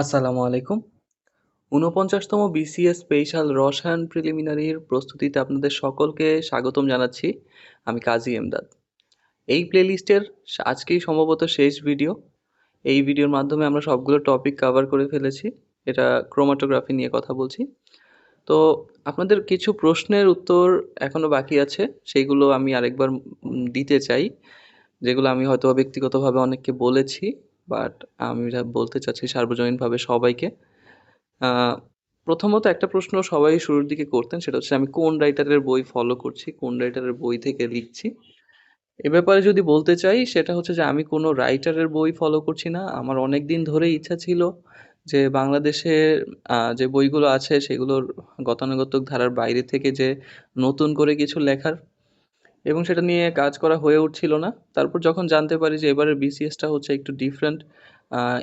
আসসালামু আলাইকুম। ঊনপঞ্চাশতম BCS special রসায়ন প্রিলিমিনারির প্রস্তুতিতে আপনাদের সকলকে স্বাগতম জানাচ্ছি। আমি কাজী এমদাদ। এই প্লেলিস্টের আজকেই সম্ভবত শেষ ভিডিও এই ভিডিওর মাধ্যমে আমরা সবগুলো টপিক কভার করে ফেলেছি। এটা ক্রোমাটোগ্রাফি নিয়ে কথা বলছি। তো আপনাদের কিছু প্রশ্নের উত্তর এখনও বাকি আছে। সেইগুলো আমি আরেকবার দিতে চাই, যেগুলো আমি হয়তো ব্যক্তিগতভাবে অনেককে বলেছি। বাট আমি যা বলতে চাচ্ছি সার্বজনীনভাবে সবাইকে প্রথমত একটা প্রশ্ন সবাই শুরুর দিকে করতেন, সেটা হচ্ছে আমি কোন রাইটারের বই ফলো করছি, কোন রাইটারের বই থেকে লিখছি। এ ব্যাপারে যদি বলতে চাই, সেটা হচ্ছে যে আমি কোনো রাইটারের বই ফলো করছি না। আমার অনেক দিন ধরেই ইচ্ছা ছিল যে বাংলাদেশে যে বইগুলো আছে, সেগুলোর গতানুগতিক ধারার বাইরে থেকে যে নতুন করে কিছু লেখার এবং সেটা নিয়ে কাজ করা হয়ে উঠছিল না। তারপর যখন জানতে পারি যে এবারের বিসিএসটা হচ্ছে একটু ডিফারেন্ট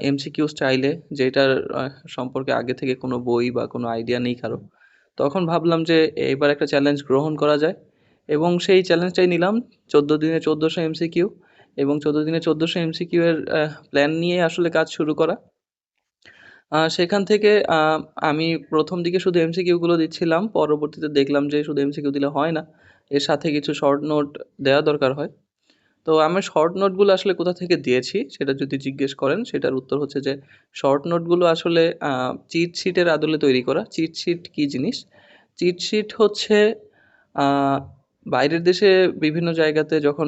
এমসিকিউ স্টাইলে যেটার সম্পর্কে আগে থেকে কোনো বই বা কোনো আইডিয়া নেই কারও, তখন ভাবলাম যে এবার একটা চ্যালেঞ্জ গ্রহণ করা যায়। এবং সেই চ্যালেঞ্জটাই নিলাম চোদ্দ দিনে চোদ্দোশো এমসিকিউ এবং চোদ্দ দিনে চোদ্দোশো এমসিকিউ এর প্ল্যান নিয়ে আসলে কাজ শুরু করা। সেখান থেকে আমি প্রথম দিকে শুধু এমসিকিউগুলো দিচ্ছিলাম, পরবর্তীতে দেখলাম যে শুধু এমসিকিউ দিলে হয় না। এর সাথে কিছু শর্ট নোট দেওয়া দরকার হয়। তো আমি শর্ট নোটগুলো আসলে কোথা থেকে দিয়েছি সেটা যদি জিজ্ঞেস করেন, সেটার উত্তর হচ্ছে যে শর্ট নোটগুলো আসলে চিট শিটের আদলে তৈরি করা। চিট শিট কী জিনিস? চিট শিট হচ্ছে বাইরের দেশে বিভিন্ন জায়গাতে যখন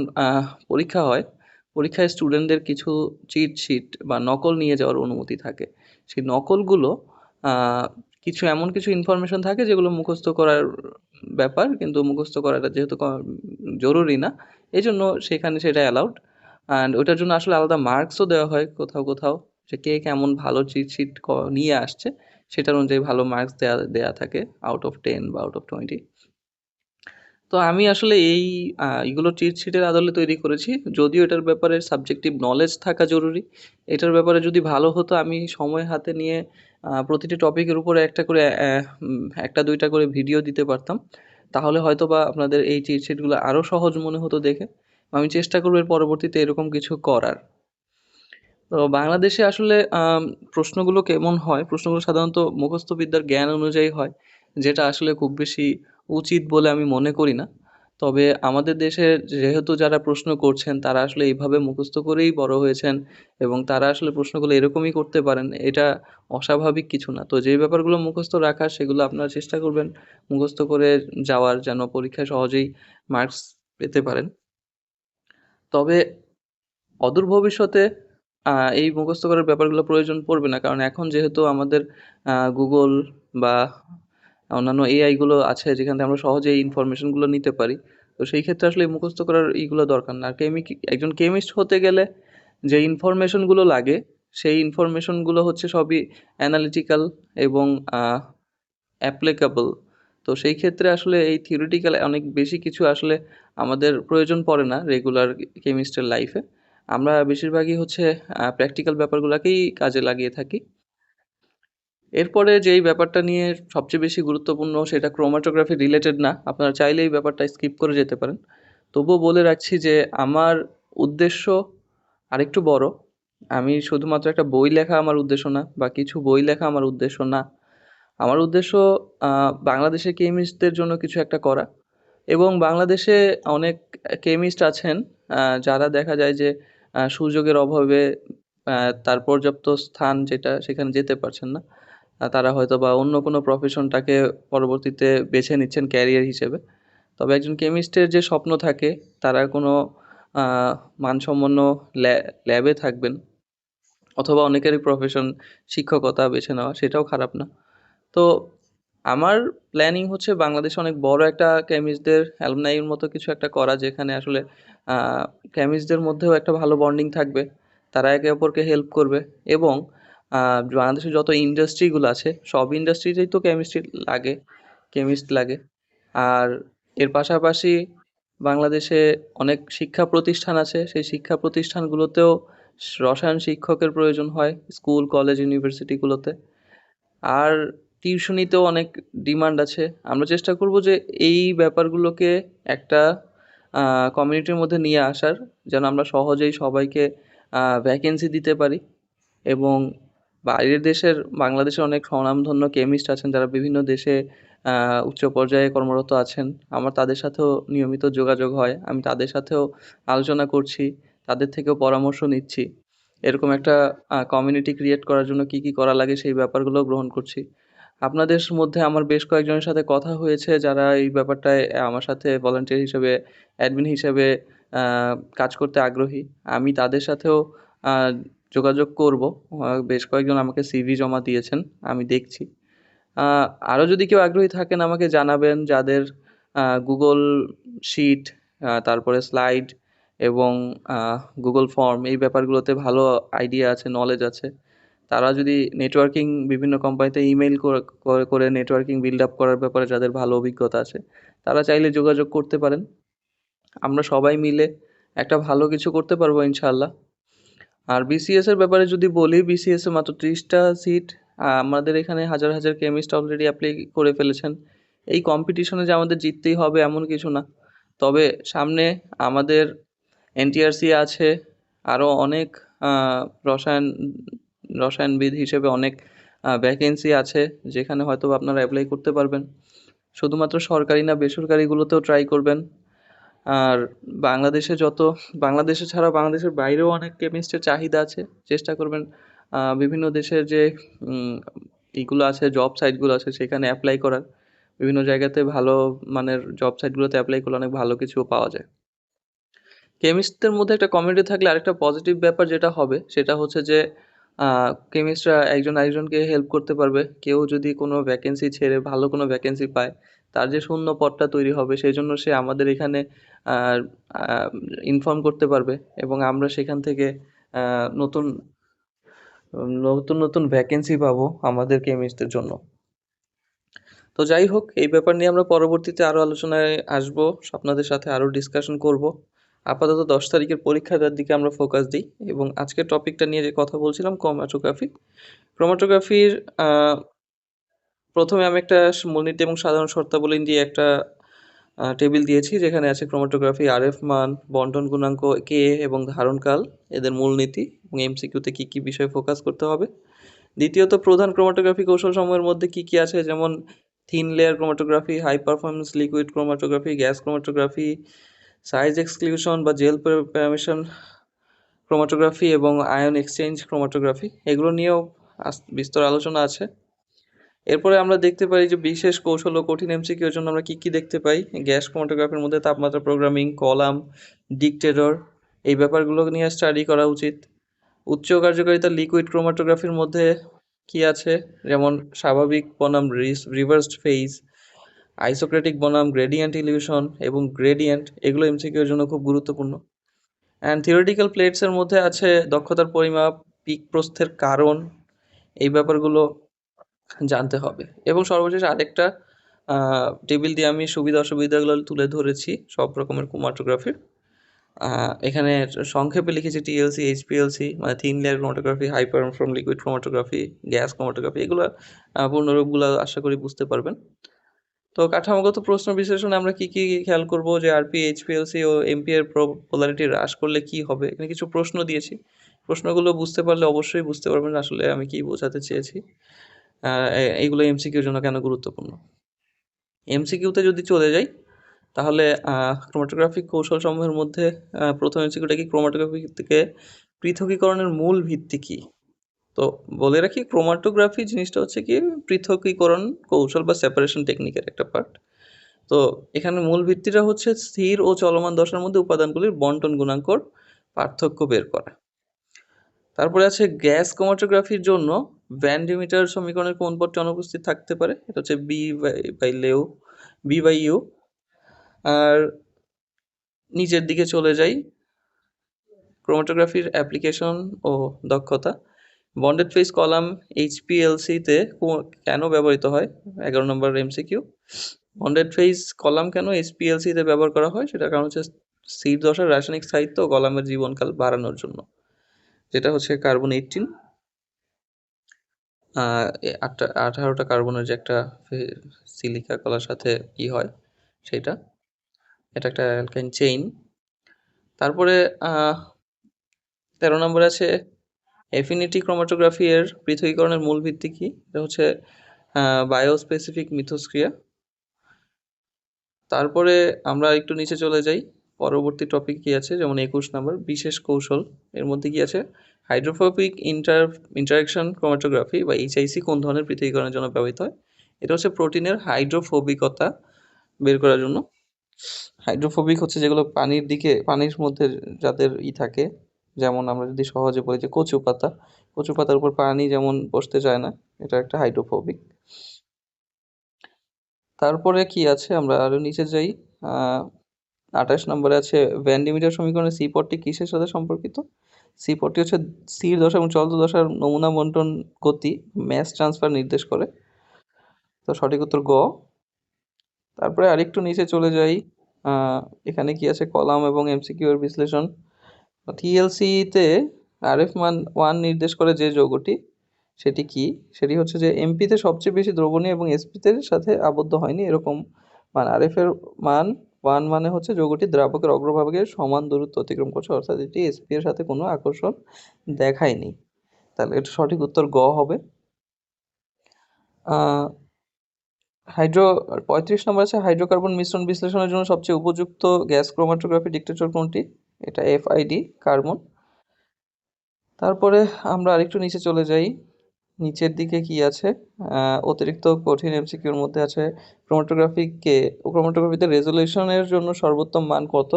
পরীক্ষা হয়, পরীক্ষায় স্টুডেন্টদের কিছু চিট শিট বা নকল নিয়ে যাওয়ার অনুমতি থাকে। সেই নকলগুলো কিছু এমন কিছু ইনফরমেশন থাকে যেগুলো মুখস্থ করার ব্যাপার, কিন্তু মুখস্থ করাটা যেহেতু জরুরি না এই জন্য সেখানে সেটা অ্যালাউড অ্যান্ড ওইটার জন্য আসলে আলাদা মার্কসও দেওয়া হয় কোথাও কোথাও, যে কে কেমন ভালো চিট শিট নিয়ে আসছে, সেটার অনুযায়ী ভালো মার্কস দেওয়া দেওয়া থাকে আউট অফ টেন বা আউট অফ টোয়েন্টি তো আমি আসলে এই এগুলো চিট শিটের আদলে তৈরি করেছি। যদিও এটার ব্যাপারে সাবজেক্টিভ নলেজ থাকা জরুরি, এটার ব্যাপারে যদি ভালো হতো, আমি সময় হাতে নিয়ে প্রতিটি টপিকের উপরে একটা করে একটা দুইটা করে ভিডিও দিতে পারতাম। তাহলে হয়তো বা আপনাদের এই চিট শিটগুলো আরও সহজ মনে হতো দেখে। আমি চেষ্টা করব এর পরবর্তীতে এরকম কিছু করার। তো বাংলাদেশে আসলে প্রশ্নগুলো কেমন হয়? প্রশ্নগুলো সাধারণত মুখস্থ বিদ্যার জ্ঞান অনুযায়ী হয়, যেটা আসলে খুব বেশি উচিত বলে আমি মনে করি না। তবে আমাদের দেশে যেহেতু যারা প্রশ্ন করছেন, তারা আসলে এইভাবে মুখস্থ করেই বড় হয়েছেন এবং তারা আসলে প্রশ্নগুলো এরকমই করতে পারেন, এটা অস্বাভাবিক কিছু না। তো যেই ব্যাপারগুলো মুখস্থ রাখার, সেগুলো আপনারা চেষ্টা করবেন মুখস্থ করে যাওয়ার যেন পরীক্ষায় সহজেই মার্কস পেতে পারেন। তবে অদূর ভবিষ্যতে এই মুখস্থ করার ব্যাপারগুলো প্রয়োজন পড়বে না, কারণ এখন যেহেতু আমাদের গুগল বা অন্যান্য এআইগুলো আছে যেখান থেকে আমরা সহজে এই ইনফরমেশনগুলো নিতে পারি। তো সেই ক্ষেত্রে আসলে মুখস্থ করার এইগুলো দরকার না। কেমিক একজন কেমিস্ট হতে গেলে যে ইনফরমেশনগুলো লাগে, সেই ইনফরমেশনগুলো হচ্ছে সবই অ্যানালিটিক্যাল এবং অ্যাপ্লিকেবল তো সেই ক্ষেত্রে আসলে এই থিওরিটিক্যাল অনেক বেশি কিছু আসলে আমাদের প্রয়োজন পড়ে না রেগুলার কেমিস্টের লাইফে আমরা বেশিরভাগই হচ্ছে প্র্যাকটিক্যাল ব্যাপারগুলোকেই কাজে লাগিয়ে থাকি। এরপরে যেই ব্যাপারটা নিয়ে সবচেয়ে বেশি গুরুত্বপূর্ণ সেটা ক্রোমাটোগ্রাফি রিলেটেড না, আপনারা চাইলে এই ব্যাপারটা স্কিপ করে যেতে পারেন। তবুও বলে রাখছি যে আমার উদ্দেশ্য আরেকটু বড়, আমি শুধুমাত্র একটা বই লেখা আমার উদ্দেশ্য না, বা কিছু বই লেখা আমার উদ্দেশ্য না। আমার উদ্দেশ্য বাংলাদেশের কেমিস্টদের জন্য কিছু একটা করা। এবং বাংলাদেশে অনেক কেমিস্ট আছেন যারা দেখা যায় যে সুযোগের অভাবে তার পর্যাপ্ত স্থান যেটা সেখানে যেতে পারছেন না। তারা হয়তো বা অন্য কোনো প্রফেশনটাকে পরবর্তীতে বেছে নিচ্ছেন ক্যারিয়ার হিসেবে। তবে একজন কেমিস্টের যে স্বপ্ন থাকে, তারা কোনো মানসম্পন্ন ল্যাবে থাকবেন, অথবা অনেকেরই প্রফেশন শিক্ষকতা বেছে নেওয়া, সেটাও খারাপ না। তো আমার প্ল্যানিং হচ্ছে বাংলাদেশে অনেক বড় একটা কেমিস্টদের অ্যালমনাইয়ের মতো কিছু একটা করা, যেখানে আসলে কেমিস্টদের মধ্যেও একটা ভালো বন্ডিং থাকবে, তারা একে অপরকে হেল্প করবে, এবং বাংলাদেশে যত ইন্ডাস্ট্রিগুলো আছে, সব ইন্ডাস্ট্রিতেই তো কেমিস্ট্রি লাগে কেমিস্ট লাগে। আর এর পাশাপাশি বাংলাদেশে অনেক শিক্ষা প্রতিষ্ঠান আছে, সেই শিক্ষা প্রতিষ্ঠানগুলোতেও রসায়ন শিক্ষকের প্রয়োজন হয় স্কুল কলেজ ইউনিভার্সিটিগুলোতে আর টিউশনিতেও অনেক ডিমান্ড আছে। আমরা চেষ্টা করব যে এই ব্যাপারগুলোকে একটা কমিউনিটির মধ্যে নিয়ে আসার, যেন আমরা সহজেই সবাইকে ভ্যাকেন্সি দিতে পারি। এবং বাইরের দেশের বাংলাদেশের অনেক স্বনামধন্য কেমিস্ট আছেন, যারা বিভিন্ন দেশে উচ্চ পর্যায়ে কর্মরত আছেন। আমার তাদের সাথেও নিয়মিত যোগাযোগ হয়। আমি তাদের সাথেও আলোচনা করছি, তাদের থেকেও পরামর্শ নিচ্ছি। এরকম একটা কমিউনিটি ক্রিয়েট করার জন্য কি কি করা লাগে সেই ব্যাপারগুলো গ্রহণ করছি। আপনাদের মধ্যে আমার বেশ কয়েকজনের সাথে কথা হয়েছে, যারা এই ব্যাপারটায় আমার সাথে ভলান্টিয়ার হিসেবে অ্যাডমিন হিসেবে কাজ করতে আগ্রহী। আমি তাদের সাথেও যোগাযোগ করব। বেশ কয়েকজন আমাকে সিভি জমা দিয়েছেন, আমি দেখছি। আরও যদি কেউ আগ্রহী থাকেন, আমাকে জানাবেন যাদের গুগল শিট তারপরে স্লাইড এবং গুগল ফর্ম এই ব্যাপারগুলোতে ভালো আইডিয়া আছে নলেজ আছে। তারা যদি নেটওয়ার্কিং বিভিন্ন কোম্পানিতে ইমেইল করে করে নেটওয়ার্কিং বিল্ড আপ করার ব্যাপারে যাদের ভালো অভিজ্ঞতা আছে, তারা চাইলে যোগাযোগ করতে পারেন। আমরা সবাই মিলে একটা ভালো কিছু করতে পারব ইনশাল্লাহ আর বিসিএস এর ব্যাপারে যদি বলি বিসিএস এ মাত্র ত্রিশটা সিট আমাদের এখানে হাজার হাজার কেমিস্ট অলরেডি অ্যাপ্লাই করে ফেলেছেন। এই কম্পিটিশনে যে আমাদের জিততেই হবে এমন কিছু না। তবে সামনে আমাদের এনটিআরসি আছে আরও অনেক রসায়ন, রসায়নবিদ হিসেবে অনেক ভ্যাকেন্সি আছে, যেখানে হয়তো আপনারা অ্যাপ্লাই করতে পারবেন। শুধুমাত্র সরকারি না, বেসরকারিগুলোতেও ট্রাই করবেন। আর বাংলাদেশে যত, বাংলাদেশে ছাড়া বাংলাদেশের বাইরেও অনেক কেমিস্টের চাহিদা আছে। চেষ্টা করবেন বিভিন্ন দেশের যে এইগুলো আছে জব সাইটগুলো আছে, সেখানে অ্যাপ্লাই করার। বিভিন্ন জায়গাতে ভালো মানের জব সাইটগুলোতে অ্যাপ্লাই করলে অনেক ভালো কিছুও পাওয়া যায়। কেমিস্টদের মধ্যে একটা কমিউনিটি থাকলে আরেকটা পজিটিভ ব্যাপার যেটা হবে, সেটা হচ্ছে যে কেমিস্টরা একজন আরেকজনকে হেল্প করতে পারবে। কেউ যদি কোনো ভ্যাকেন্সি ছেড়ে ভালো কোনো ভ্যাকেন্সি পায় তার যে শূন্য পদটা তৈরি হবে, সেই জন্য সে আমাদের এখানে ইনফর্ম করতে পারবে এবং আমরা সেখান থেকে নতুন নতুন নতুন ভ্যাকেন্সি পাবো আমাদের কেমিস্টদের জন্য। তো যাই হোক, এই ব্যাপার নিয়ে আমরা পরবর্তীতে আরও আলোচনায় আসব, আপনাদের সাথে আরও ডিসকাশন করব। আপাতত দশ তারিখের পরীক্ষাটার দিকে আমরা ফোকাস দিই এবং আজকের টপিকটা নিয়ে যে কথা বলছিলাম ক্রোমাটোগ্রাফি ক্রোমাটোগ্রাফির প্রথমে আমি একটা মূলনীতি এবং সাধারণ শর্তাবলী দিয়ে একটা টেবিল দিয়েছি যেখানে আছে ক্রোমাটোগ্রাফি আরএফ মান, বন্টন গুণাঙ্ক কে এবং ধারণকাল এদের মূলনীতি এবং এমসিকিউতে কী কী বিষয়ে ফোকাস করতে হবে। দ্বিতীয়ত, প্রধান ক্রোমাটোগ্রাফি কৌশল সময়ের মধ্যে কী কী আছে? যেমন thin layer chromatography high performance liquid chromatography gas chromatography size exclusion বা জেল প্যারামিশন ক্রোমাটোগ্রাফি এবং আয়ন এক্সচেঞ্জ ক্রোমাটোগ্রাফি এগুলো নিয়েও বিস্তর আলোচনা আছে। এরপরে আমরা দেখতে পাই যে বিশেষ কৌশল ও কঠিন এমসিকিউর জন্য আমরা কী কী দেখতে পাই? গ্যাস ক্রোমাটোগ্রাফির মধ্যে তাপমাত্রা প্রোগ্রামিং কলাম ডিকটেটর এই ব্যাপারগুলো নিয়ে স্টাডি করা উচিত। উচ্চ কার্যকারিতা লিকুইড ক্রোমাটোগ্রাফির মধ্যে কি আছে? যেমন স্বাভাবিক বনাম রিভার্সড ফেজ আইসোক্রেটিক বনাম গ্রেডিয়েন্ট ইলিউশন এবং গ্রেডিয়েন্ট এগুলো এমসিকিউর জন্য খুব গুরুত্বপূর্ণ। অ্যান্ড থিওরিটিক্যাল প্লেটসের মধ্যে আছে দক্ষতার পরিমাপ পিক প্রস্থের কারণ, এই ব্যাপারগুলো জানতে হবে। এবং সর্বশেষ আরেকটা টেবিল দিয়ে আমি সুবিধা অসুবিধাগুলো তুলে ধরেছি, সব রকমের ক্রোমাটোগ্রাফির এখানে সংক্ষেপে লিখেছি টিএলসি এইচপিএলসি মানে thin layer chromatography high performance liquid chromatography gas chromatography এগুলো পূর্ণরূপগুলো আশা করি বুঝতে পারবেন। তো কাঠামোগত প্রশ্ন বিশ্লেষণে আমরা কি কি খেয়াল করব যে আরপি এইচপিএলসি ও এমপি এর পোলারিটি হ্রাস করলে কি হবে? এখানে কিছু প্রশ্ন দিয়েছি। প্রশ্নগুলো বুঝতে পারলে অবশ্যই বুঝতে পারবেন আসলে আমি কি বোঝাতে চেয়েছি। এইগুলো এমসিকিউর জন্য কেন গুরুত্বপূর্ণ? এমসিকিউতে যদি চলে যাই, তাহলে ক্রোমাটোগ্রাফিক কৌশলসমূহের মধ্যে প্রথম এমসিকিউটা কি ক্রোমাটোগ্রাফি থেকে পৃথকীকরণের মূল ভিত্তি কী? তো বলে রাখি ক্রোমাটোগ্রাফি জিনিসটা হচ্ছে কি, পৃথকীকরণ কৌশল বা সেপারেশন টেকনিকের একটা পার্ট তো এখানে মূল ভিত্তিটা হচ্ছে স্থির ও চলমান দশার মধ্যে উপাদানগুলির বন্টন গুণাঙ্কর পার্থক্য বের করা। তারপরে আছে গ্যাস ক্রোমাটোগ্রাফির জন্য ভ্যান্ডিমিটার সমীকরণের কোন পদটি অনুপস্থিত থাকতে পারে? এটা হচ্ছে বি বাই লেও বি বাই ইউ আর নিচের দিকে চলে যাই। ক্রোমাটোগ্রাফির অ্যাপ্লিকেশন ও দক্ষতা। বন্ডেড ফেস কলাম এইচপিএলসিতে কেন ব্যবহৃত হয়? এগারো নম্বর এমসিকিউ বন্ডেড ফেস কলাম কেন এইচপিএলসিতে ব্যবহার করা হয়? সেটা কারণ হচ্ছে সিট দশার রাসায়নিক স্থায়িত্ব কলামের জীবনকাল বাড়ানোর জন্য। যেটা হচ্ছে কার্বন এইটিন আটটা, আঠারোটা কার্বনের যে একটা সিলিকা কলার সাথে কি হয় সেটা এটা একটা অ্যালকাইন চেইন তারপরে তেরো নম্বর আছে এফিনিটি ক্রোমাটোগ্রাফি এর পৃথকীকরণের মূল ভিত্তি কি? এটা হচ্ছে বায়োস্পেসিফিক মিথস্ক্রিয়া তারপরে আমরা একটু নিচে চলে যাই। পরবর্তী টপিক কি আছে? যেমন একুশ নাম্বার বিশেষ কৌশল। এর মধ্যে কি আছে? হাইড্রোফোবিক ইন্টার ইন্টারাকশন ক্রোমাটোগ্রাফি বা এইচআইসি কোন ধরনের পৃথকীকরণের জন্য ব্যবহৃত হয়? এটা হচ্ছে প্রোটিনের হাইড্রোফোবিকতা বের করার জন্য। হাইড্রোফোবিক হচ্ছে যেগুলো পানির দিকে, পানির মধ্যে যাদের ই থাকে, যেমন আমরা যদি সহজে বলি যে কচু পাতা। কচু পাতার উপর পানি যেমন বসতে চায় না, এটা একটা হাইড্রোফোবিক। তারপরে কি আছে? আমরা আরও নিচে যাই। আঠাশ নম্বরে আছে ভ্যান ডিমিটার সমীকরণে সি পটটি কিসের সাথে সম্পর্কিত? সি পটটি হচ্ছে স্থির দশা এবং চলন্ত দশার নমুনা বন্টন গতি ম্যাস ট্রান্সফার নির্দেশ করে। তো সঠিক উত্তর গ। তারপরে আরেকটু নিচে চলে যাই। এখানে কি আছে? কলাম এবং এমসিকিউ এর বিশ্লেষণ। টিএলসিতে আরএফ মান ওয়ান নির্দেশ করে যে যৌগটি, সেটি কি? সেটি হচ্ছে যে এমপিতে সবচেয়ে বেশি দ্রবণীয় এবং এসপিতে সাথে আবদ্ধ হয়নি, এরকম মান। আরএফ এর মান ওয়ান মানে হচ্ছে যৌগটি দ্রাবকের অগ্রভাগে সমান দূরত্ব অতিক্রম করছে, অর্থাৎ এটি এসপি এর সাথে কোনো আকর্ষণ দেখায়নি। তাহলে এটা সঠিক উত্তর গ হবে। হাইড্রো, পঁয়ত্রিশ নম্বর আছে, হাইড্রোকার্বন মিশ্রণ বিশ্লেষণের জন্য সবচেয়ে উপযুক্ত গ্যাস ক্রোমাটোগ্রাফি ডিটেক্টর কোনটি? এটা এফআইডি কার্বন। তারপরে আমরা আরেকটু নিচে চলে যাই। নিচের দিকে কি আছে? অতিরিক্ত কঠিন এমসিকিউর মধ্যে আছে ক্রোমাটোগ্রাফিকে ক্রোমাটোগ্রাফিতে রেজলিউশনের জন্য সর্বোত্তম মান কত?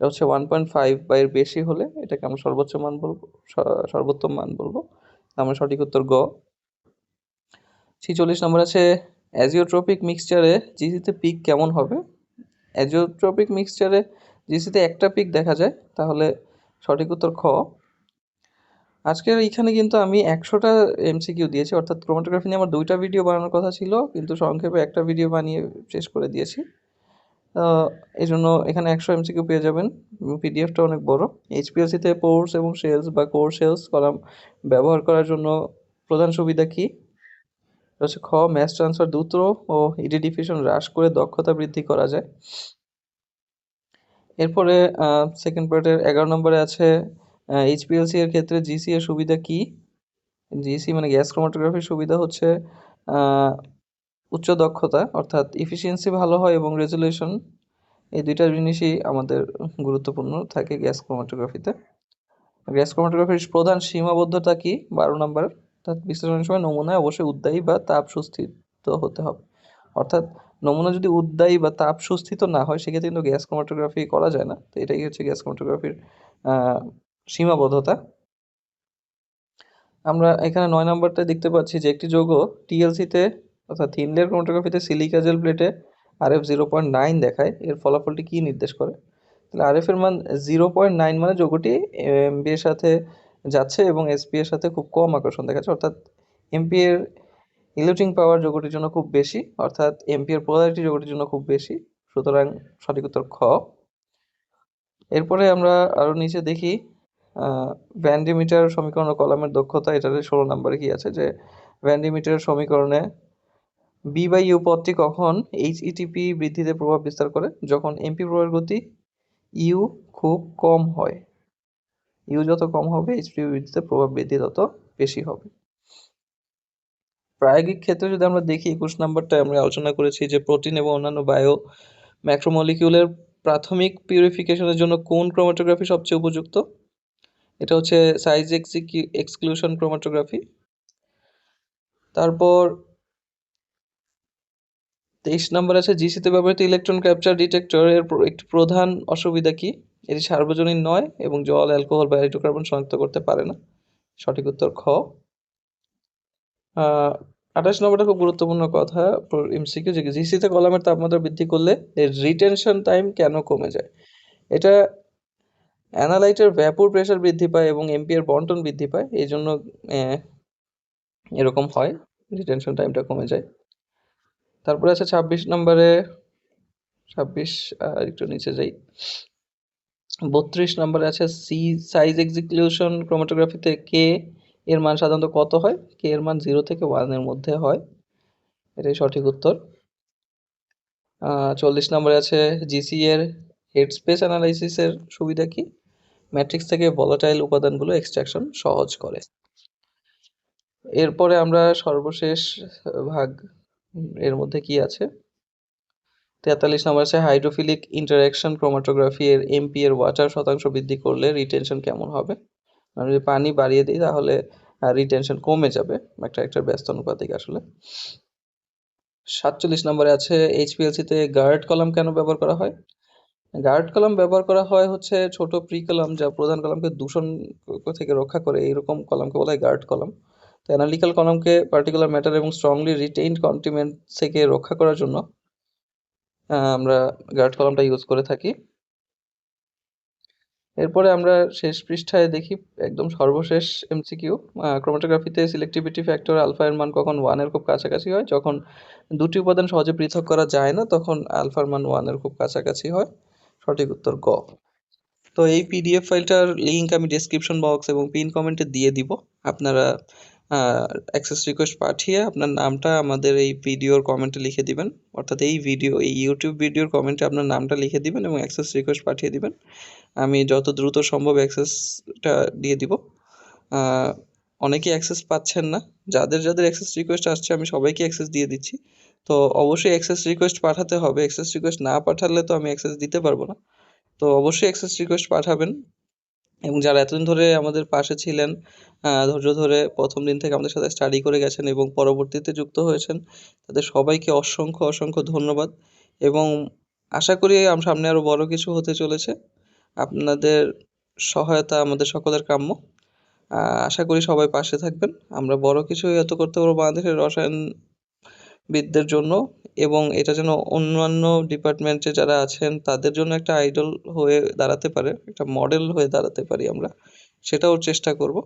এটা হচ্ছে ওয়ান পয়েন্ট ফাইভ বা এর বেশি হলে এটাকে আমরা সর্বোচ্চ মান বলব সর্বোত্তম মান বলব। আমার সঠিক উত্তর গ। ছিচল্লিশ নম্বর আছে অ্যাজিওট্রপিক মিক্সচারে জিসিতে পিক কেমন হবে? অ্যাজিওট্রপিক মিক্সচারে জিসিতে একটা পিক দেখা যায়, তাহলে সঠিক উত্তর খ। আজকের এইখানে কিন্তু আমি একশোটা এমসিকিউ দিয়েছি, অর্থাৎ ক্রোমাটোগ্রাফি নিয়ে আমার দুইটা ভিডিও বানানোর কথা ছিল, কিন্তু সংক্ষেপে একটা ভিডিও বানিয়ে শেষ করে দিয়েছি। এই জন্য এখানে একশো এমসিকিউ পেয়ে যাবেন পিডিএফটা অনেক বড়। এইচপিএলসিতে পোর্স এবং সেলস বা কোর সেলস কলাম ব্যবহার করার জন্য প্রধান সুবিধা কি? হচ্ছে খ ম্যাস ট্রান্সফার দ্রুত ও ইডি ডিফিউশন হ্রাস করে দক্ষতা বৃদ্ধি করা যায়। এরপরে সেকেন্ড পার্টের এগারো নম্বরে আছে এইচপিএলসি এর ক্ষেত্রে জিসি এর সুবিধা কি? জিসি মানে গ্যাস ক্রোমাটোগ্রাফির সুবিধা হচ্ছে উচ্চ দক্ষতা, অর্থাৎ ইফিসিয়েন্সি ভালো হয় এবং রেজলিউশন এই দুইটা জিনিসই আমাদের গুরুত্বপূর্ণ থাকে গ্যাস ক্রোমাটোগ্রাফিতে গ্যাস ক্রোমাটোগ্রাফির প্রধান সীমাবদ্ধতা কি? বারো নম্বর, অর্থাৎ বিশ্লেষণের সময় নমুনায় অবশ্যই উদ্দায়ী বা তাপ সুস্থিত হতে হবে। অর্থাৎ নমুনা যদি উদ্দায়ী বা তাপ সুস্থিত না হয়, সেক্ষেত্রে কিন্তু গ্যাস ক্রোমাটোগ্রাফি করা যায় না। তো এটাই হচ্ছে গ্যাস ক্রোমাটোগ্রাফির সীমাবদ্ধতা। আমরা এখানে নয় নম্বরটা দেখতে পাচ্ছি যে একটি যৌগ টিএলসিতে অর্থাৎ থিন লেয়ার ক্রোমাটোগ্রাফিতে সিলিকা জেল প্লেটে আরএফ জিরো পয়েন্ট নাইন দেখায়। এর ফলাফলটি কী নির্দেশ করে? তাহলে আরএফ এর মান জিরো পয়েন্ট নাইন মানে যৌগটি এমপি এর সাথে যাচ্ছে এবং এসপি এর সাথে খুব কম আকর্ষণ দেখাচ্ছে। অর্থাৎ এমপি এর ইলেকট্রিং পাওয়ার যৌগটির জন্য খুব বেশি, অর্থাৎ এমপি এর পোলারিটি যৌগটির জন্য খুব বেশি। সুতরাং সঠিক উত্তর খ। এরপরে আমরা আরও নিচে দেখি ভ্যান্ডিমিটার সমীকরণ ও কলামের দক্ষতা এটাতে ষোলো নম্বরে কি আছে? যে ভ্যান্ডিমিটারের সমীকরণে বি বাই ইউ পদটি কখন এইচ ইটিপি বৃদ্ধিতে প্রভাব বিস্তার করে? যখন এমপি প্রবাহের গতি ইউ খুব কম হয়। ইউ যত কম হবে এইচপি বৃদ্ধিতে প্রভাব বৃদ্ধি তত বেশি হবে। প্রায়োগিক ক্ষেত্রে যদি আমরা দেখি, একুশ নাম্বারটা আমরা আলোচনা করেছি যে প্রোটিন এবং অন্যান্য বায়ো ম্যাক্রোমলিকিউলের প্রাথমিক পিউরিফিকেশনের জন্য কোন ক্রোমাটোগ্রাফি সবচেয়ে উপযুক্ত? এটা হচ্ছে সাইজ এক্সিকিউ এক্সক্লুশন ক্রোমাটোগ্রাফি তারপর তেইশ নম্বর আছে জিসিতে ব্যবহৃত ইলেকট্রন ক্যাপচার ডিটেক্টর এর একটি প্রধান অসুবিধা কি? এটি সার্বজনীন নয় এবং জল অ্যালকোহল বা হাইড্রোকার্বন শনাক্ত করতে পারে না। সঠিক উত্তর খ। আঠাশ নম্বরটা খুব গুরুত্বপূর্ণ কথা এমসিকিউ যে জিসিতে কলামের তাপমাত্রা বৃদ্ধি করলে এর রিটেনশন টাইম কেন কমে যায়? এটা অ্যানালাইটের ভ্যাপুর প্রেশার বৃদ্ধি পায় এবং এমপিএর বন্টন বৃদ্ধি পায়, এই জন্য এরকম হয় রিটেনশন টাইমটা কমে যায়। তারপরে আছে ছাব্বিশ নম্বরে, ছাব্বিশ আর একটু নিচে যাই। বত্রিশ নম্বরে আছে সি সাইজ এক্সিকিউশন ক্রোমাটোগ্রাফিতে কে এর মান সাধারণত কত হয়? কে এর মান জিরো থেকে ওয়ানের মধ্যে হয়। এটাই সঠিক উত্তর। চল্লিশ নম্বরে আছে জিসি এর হেড স্পেস অ্যানালাইসিসের সুবিধা কি? ম্যাট্রিক্স থেকে ভলাটাইল উপাদানগুলো এক্সট্রাকশন সহজ করে। এরপরে আমরা সর্বশেষ ভাগ, এর মধ্যে কি আছে? তেতাল্লিশ নম্বর আছে হাইড্রোফিলিক ইন্টারাকশন ক্রোমাটোগ্রাফি এর এমপি এর ওয়াটার শতাংশ বৃদ্ধি করলে রিটেনশন কেমন হবে? আমি যদি পানি বাড়িয়ে দিই, তাহলে রিটেনশন কমে যাবে। একটা একটা ব্যস্ত অনুপাতিক আসলে। সাতচল্লিশ নম্বরে আছে এইচপিএলসি তে গার্ড কলাম কেন ব্যবহার করা হয়? গার্ড কলাম ব্যবহার করা হয় হচ্ছে ছোট প্রি কলাম যা প্রধান কলামকে দূষণ থেকে রক্ষা করে। এইরকম কলামকে বলা হয় গার্ড কলাম। তো অ্যানালিক্যাল কলামকে পার্টিকুলার ম্যাটার এবং স্ট্রংলি রিটেইনড কন্টিমেন্ট থেকে রক্ষা করার জন্য আমরা গার্ড কলামটা ইউজ করে থাকি। এরপরে আমরা শেষ পৃষ্ঠায় দেখি একদম সর্বশেষ এমসিকিউ ক্রোমাটোগ্রাফিতে সিলেক্টিভিটি ফ্যাক্টর আলফা এর মান কখন ওয়ানের খুব কাছাকাছি হয়। যখন দুটি উপাদান সহজে পৃথক করা যায় না, তখন আলফার মান ওয়ানের খুব কাছাকাছি হয়। সঠিক উত্তর গ। তো এই পিডিএফ ফাইলটার লিঙ্ক আমি ডেসক্রিপশন বক্স এবং পিন কমেন্টে দিয়ে দিব। আপনারা অ্যাক্সেস রিকোয়েস্ট পাঠিয়ে আপনার নামটা আমাদের এই ভিডিওর কমেন্টে লিখে দিবেন। অর্থাৎ এই ভিডিও এই ইউটিউব ভিডিওর কমেন্টে আপনার নামটা লিখে দিবেন এবং অ্যাক্সেস রিকোয়েস্ট পাঠিয়ে দিবেন। আমি যত দ্রুত সম্ভব অ্যাক্সেসটা দিয়ে দিব। অনেকেই অ্যাক্সেস পাচ্ছেন না। যাদের যাদের অ্যাক্সেস রিকোয়েস্ট আসছে, আমি সবাইকে অ্যাক্সেস দিয়ে দিচ্ছি। তো অবশ্যই অ্যাক্সেস রিকোয়েস্ট পাঠাতে হবে। অ্যাক্সেস রিকোয়েস্ট না পাঠালে তো আমি অ্যাক্সেস দিতে পারব না। তো অবশ্যই অ্যাক্সেস রিকোয়েস্ট পাঠাবেন। এবং যারা এতদিন ধরে আমাদের পাশে ছিলেন ধৈর্য ধরে প্রথম দিন থেকে আমাদের সাথে স্টাডি করে গেছেন এবং পরবর্তীতে যুক্ত হয়েছেন, তাদের সবাইকে অসংখ্য অসংখ্য ধন্যবাদ। এবং আশা করি সামনে আরও বড় কিছু হতে চলেছে। আপনাদের সহায়তা আমাদের সকলের কাম্য। আশা করি সবাই পাশে থাকবেন। আমরা বড় কিছু এত করতে পারব বাংলাদেশের রসায়ন রসায়নবিদদের জন্য এবং এটা যেন অন্যান্য ডিপার্টমেন্টে যারা আছেন, তাদের জন্য একটা আইডল হয়ে দাঁড়াতে পারে, একটা মডেল হয়ে দাঁড়াতে পারি আমরা। সেটাও চেষ্টা করব।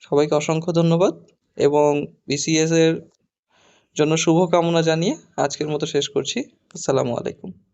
সবাইকে অসংখ্য ধন্যবাদ এবং বিসিএস এর জন্য শুভকামনা জানিয়ে আজকের মতো শেষ করছি। আসসালামু আলাইকুম।